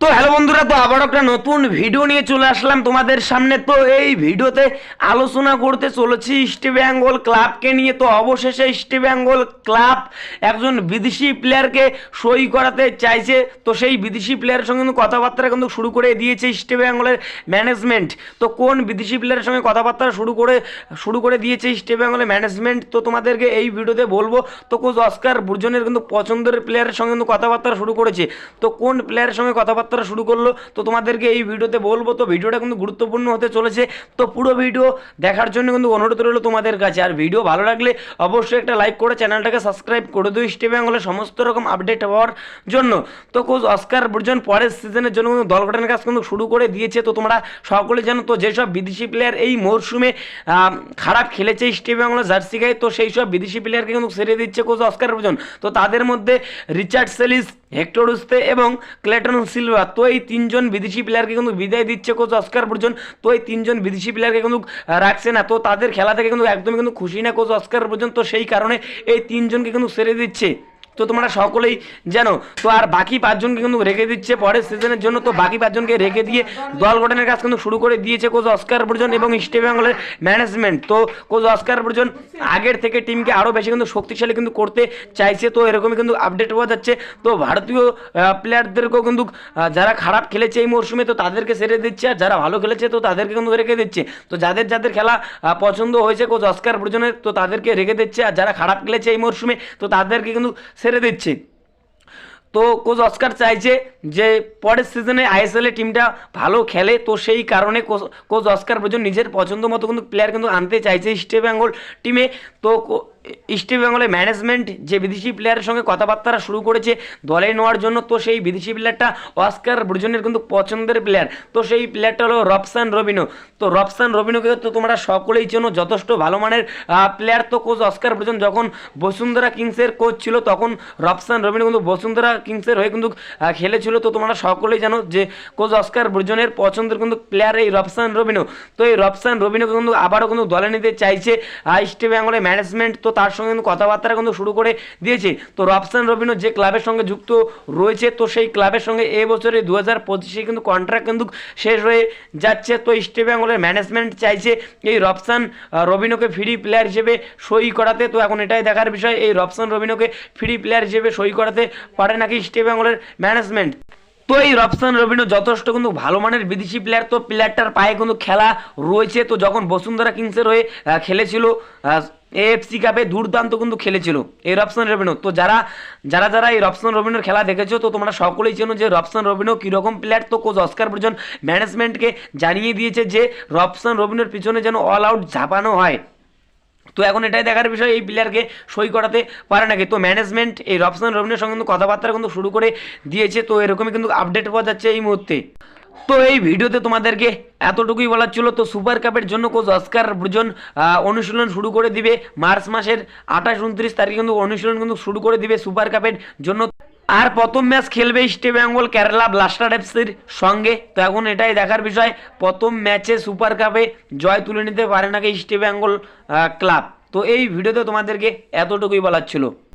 তো হ্যালো বন্ধুরা, তো আবার একটা নতুন ভিডিও নিয়ে চলে আসলাম তোমাদের সামনে। তো এই ভিডিওতে আলোচনা করতে চলেছি ইস্ট বেঙ্গল ক্লাবকে নিয়ে। তো অবশেষে ইস্ট বেঙ্গল ক্লাব একজন বিদেশি প্লেয়ারকে সই করাতে চাইছে। তো সেই বিদেশি প্লেয়ারের সঙ্গে কিন্তু কথাবার্তা কিন্তু শুরু করে দিয়েছে ইস্ট বেঙ্গলের ম্যানেজমেন্ট তো কোন বিদেশি প্লেয়ারের সঙ্গে কথাবার্তা শুরু করে শুরু করে দিয়েছে ইস্ট বেঙ্গলের ম্যানেজমেন্ট তো তোমাদেরকে এই ভিডিওতে বলব, তো কোচ অস্কার বুর্জনের কিন্তু পছন্দের প্লেয়ারের সঙ্গে কিন্তু কথাবার্তা শুরু করেছে। তো কোন প্লেয়ারের সঙ্গে কথাবার্তা শুরু করল। তো তোমাদেরকে এই ভিডিওতে বলব, তো ভিডিওটা কিন্তু গুরুত্বপূর্ণ হতে চলেছে। তো পুরো ভিডিও দেখার জন্য কিন্তু অনুরোধ রইল তোমাদের কাছে। আর ভিডিও ভালো লাগলে অবশ্যই একটা লাইক করে চ্যানেলটাকে সাবস্ক্রাইব করে দিও। ইস্ট বেঙ্গলের সমস্ত রকম আপডেট হওয়ার জন্য। তো কোচ অস্কার বুর্জন পরের সিজনের জন্য কিন্তু দল গঠনের কাজ কিন্তু শুরু করে দিয়েছে। তো তোমরা সকলে জানো, তো যেসব বিদেশি প্লেয়ার এই মরশুমে খারাপ খেলেছে ইস্ট বেঙ্গলের জার্সি গায়ে, তো সেই সব বিদেশি প্লেয়ারকে কিন্তু ছেড়ে দিচ্ছে কোচ অস্কার বুর্জন। তো তাদের মধ্যে রিচার্ড সেলিস হেক্টর উস্তে এবং ক্লেটন সিলভা তো এই তিনজন বিদেশি প্লেয়ারকে কিন্তু বিদায় দিচ্ছে কোচ অস্কার পর্যন্ত তো এই তিনজন বিদেশি প্লেয়ারকে কিন্তু রাখছে না। তো তাদের খেলা থেকে কিন্তু একদমই কিন্তু খুশি না কোচ অস্কার পর্যন্ত সেই কারণে এই তিনজনকে কিন্তু সেরে দিচ্ছে। তো তোমরা সকলেই জানো, তো আর বাকি পাঁচজনকে কিন্তু রেখে দিচ্ছে পরের সিজনের জন্য, তো বাকি পাঁচজনকে রেখে দিয়ে দল গঠনের কাজ কিন্তু শুরু করে দিয়েছে কোচ অস্কার বুর্জন এবং ইস্ট বেঙ্গলের ম্যানেজমেন্ট তো কোচ অস্কার বুর্জন আগের থেকে টিমকে আরও বেশি কিন্তু শক্তিশালী কিন্তু করতে চাইছে, তো এরকমই কিন্তু আপডেট পাওয়া যাচ্ছে। তো ভারতীয় প্লেয়ারদেরকেও কিন্তু যারা খারাপ খেলেছে এই মরশুমে, তো তাদেরকে সেরে দিচ্ছে, আর যারা ভালো খেলেছে, তো তাদেরকে কিন্তু রেখে দিচ্ছে। তো যাদের যাদের খেলা পছন্দ হয়েছে কোচ অস্কার বুর্জনের, তো তাদেরকে রেখে দিচ্ছে, আর যারা খারাপ খেলেছে এই মরশুমে, তো তাদেরকে কিন্তু ছেড়ে দিচ্ছে। তো কোচ অস্কার চাইছে যে পরের সিজনে আইএসএল টিমটা ভালো খেলে। তো সেই কারণে কোচ- অস্কার পর্যন্ত নিজের পছন্দ মতো কিন্তু প্লেয়ার কিন্তু আনতে চাইছে ইস্ট বেঙ্গল টিমে তো ইস্ট বেঙ্গলের ম্যানেজমেন্ট যে বিদেশি প্লেয়ারের সঙ্গে কথাবার্তা শুরু করেছে দলে নেওয়ার জন্য, তো সেই বিদেশি প্লেয়ারটা অস্কার ব্রুজনের কিন্তু পছন্দের প্লেয়ার তো সেই প্লেয়ারটা হলো রবসান রবিনো তো রবসান রবিনোকে তো তোমরা সকলেই চেনো, যথেষ্ট ভালো মানের প্লেয়ার তো কোচ অস্কার ব্রুজন যখন বসুন্ধরা কিংসের কোচ ছিল, তখন রবসান রবিনো কিন্তু বসুন্ধরা কিংসের হয়ে কিন্তু খেলেছিল। তো তোমরা সকলেই জানো যে কোচ অস্কার ব্রুজনের পছন্দের কিন্তু প্লেয়ার এই রবসান রবিনো তো এই রবসান রবিনোকে কিন্তু আবারও কিন্তু দলে নিতে চাইছে ইস্ট বেঙ্গলের ম্যানেজমেন্ট তো তার সঙ্গে কিন্তু কথাবার্তা কিন্তু শুরু করে দিয়েছে। তো রবসান রবিনো যে ক্লাবের সঙ্গে যুক্ত রয়েছে, তো সেই ক্লাবের সঙ্গে এই বছরে দু হাজার পঁচিশে কিন্তু কন্ট্রাক্ট কিন্তু শেষ হয়ে যাচ্ছে। তো ইস্ট বেঙ্গলের ম্যানেজমেন্ট চাইছে এই রবসান রবিনোকে ফ্রি প্লেয়ার হিসেবে সই করাতে। তো এখন এটাই দেখার বিষয়, এই রবসান রবিনোকে ফ্রি প্লেয়ার হিসেবে সই করাতে পারে নাকি ইস্ট বেঙ্গলের ম্যানেজমেন্ট তো এই রবসান রবিনো যথেষ্ট কিন্তু ভালো মানের বিদেশি প্লেয়ার তো প্লেয়ারটার পায়ে কিন্তু খেলা রয়েছে। তো যখন বসুন্ধরা কিংসের হয়ে খেলেছিল এএফসি কাপে দুর্দান্ত কিন্তু খেলেছিল এই রবসান রবিনো। তো যারা যারা যারা এই রবসান রবিনোর খেলা দেখেছ, তো তোমরা সকলেই চেনো যে রবসান রবিনো কীরকম প্লেয়ার তো কোচ অস্কার পর্যন্ত ম্যানেজমেন্টকে জানিয়ে দিয়েছে যে রবসান রবিনোর পিছনে যেন অল আউট ঝাঁপানো হয়। তো এখন এটাই দেখার বিষয়, এই প্লেয়ারকে সই করাতে পারে নাকি? তো ম্যানেজমেন্ট এই রবসান রবিনের সঙ্গে কিন্তু কথাবার্তা কিন্তু শুরু করে দিয়েছে, তো এরকমই কিন্তু আপডেট পাওয়া যাচ্ছে এই মুহূর্তে। তো এই ভিডিওতে তোমাদেরকে এতটুকুই বলার ছিল, তো সুপার কাপের জন্য কোচ অস্কার ব্রুজন অনুশীলন শুরু করে দিবে। মার্চ মাসের আঠাশ, উনত্রিশ তারিখে কিন্তু অনুশীলন কিন্তু শুরু করে দিবে সুপার কাপের জন্য। আর প্রথম ম্যাচ খেলবে ইস্ট বেঙ্গল, কেরালা ব্লাস্টার এফসির সঙ্গে। তো এখন এটাই দেখার বিষয়, প্রথম ম্যাচে সুপার কাপে জয় তুলে নিতে পারে নাকি ইস্ট বেঙ্গল ক্লাব? তো এই ভিডিওতে তোমাদেরকে এতটুকুই বলার ছিল।